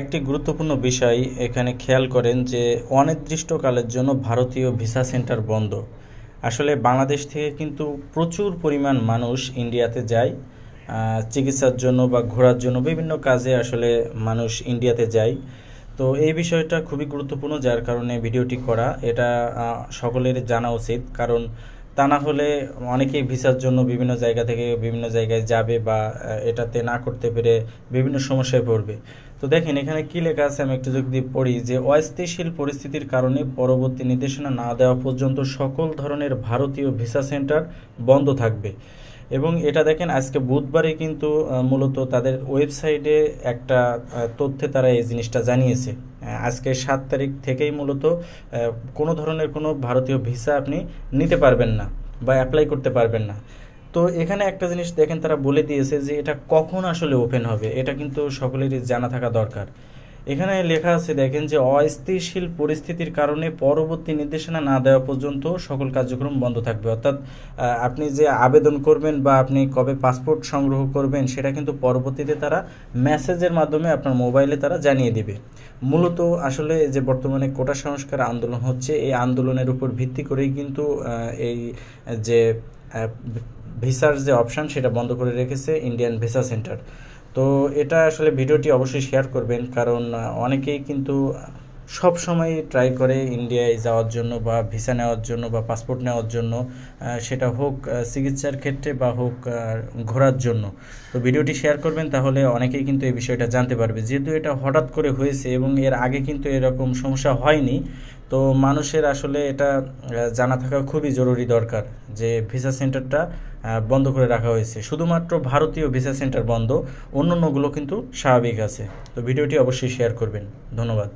একটি গুরুত্বপূর্ণ বিষয় এখানে খেয়াল করেন যে অনির্দিষ্টকালের জন্য ভারতীয় ভিসা সেন্টার বন্ধ। আসলে বাংলাদেশ থেকে কিন্তু প্রচুর পরিমাণ মানুষ ইন্ডিয়াতে যায় চিকিৎসার জন্য বা ঘোরার জন্য বিভিন্ন কাজে আসলে মানুষ ইন্ডিয়াতে যায়। তো এই বিষয়টা খুবই গুরুত্বপূর্ণ যার কারণে ভিডিওটি করা, এটা সকলের জানা উচিত। কারণ তা না হলে অনেকেই ভিসার জন্য বিভিন্ন জায়গা থেকে বিভিন্ন জায়গায় যাবে বা এটাতে না করতে পেরে বিভিন্ন সমস্যায় পড়বে। তো দেখেন, এখানে কি লেখা আছে? আমি একটু যদি পড়ি যে, অস্থিতিশীল পরিস্থিতির কারণে পরবর্তী নির্দেশনা না দেওয়া পর্যন্ত সকল ধরনের ভারতীয় ভিসা সেন্টার বন্ধ থাকবে। এবং এটা দেখেন, আজকে বুধবারে কিন্তু মূলত তাদের ওয়েবসাইটে একটা তথ্যে তারা এই জিনিসটা জানিয়েছে। আজকে সাত তারিখ থেকেই মূলত কোনো ধরনের কোনো ভারতীয় ভিসা আপনি নিতে পারবেন না বা অ্যাপ্লাই করতে পারবেন না। তো এখানে একটা জিনিস দেখেন তারা বলে দিয়েছে যে এটা কখন আসলে ওপেন হবে, এটা কিন্তু সকলেরই জানা থাকা দরকার। এখানে লেখা আছে দেখেন যে অস্থিতিশীল পরিস্থিতির কারণে পরবর্তী নির্দেশনা না দেওয়া পর্যন্ত সকল কার্যক্রম বন্ধ থাকবে। অর্থাৎ আপনি যে আবেদন করবেন বা আপনি কবে পাসপোর্ট সংগ্রহ করবেন, সেটা কিন্তু পরবর্তীতে তারা মেসেজের মাধ্যমে আপনার মোবাইলে তারা জানিয়ে দিবে। মূলত আসলে যে বর্তমানে কোটা সংস্কার আন্দোলন হচ্ছে, এই আন্দোলনের উপর ভিত্তি করেই কিন্তু এই যে ভিসার যে অপশান সেটা বন্ধ করে রেখেছে ইন্ডিয়ান ভিসা সেন্টার। তো এটা আসলে ভিডিওটি অবশ্যই শেয়ার করবেন, কারণ অনেকেই কিন্তু সব সময় ট্রাই করে ইন্ডিয়ায় যাওয়ার জন্য বা ভিসা নেওয়ার জন্য বা পাসপোর্ট নেওয়ার জন্য সেটা হোক চিকিৎসার ক্ষেত্রে বা হোক ঘোরার জন্য। তো ভিডিওটি শেয়ার করবেন, তাহলে অনেকেই কিন্তু এই বিষয়টা জানতে পারবে। যেহেতু এটা হঠাৎ করে হয়েছে এবং এর আগে কিন্তু এরকম সমস্যা হয়নি, তো মানুষের আসলে এটা জানা থাকা খুবই জরুরি দরকার যে ভিসা সেন্টারটা বন্ধ করে রাখা হয়েছে। শুধুমাত্র ভারতীয় ভিসা সেন্টার বন্ধ অন্য অন্যগুলো কিন্তু স্বাভাবিক আছে। তো ভিডিওটি অবশ্যই শেয়ার করবেন। ধন্যবাদ।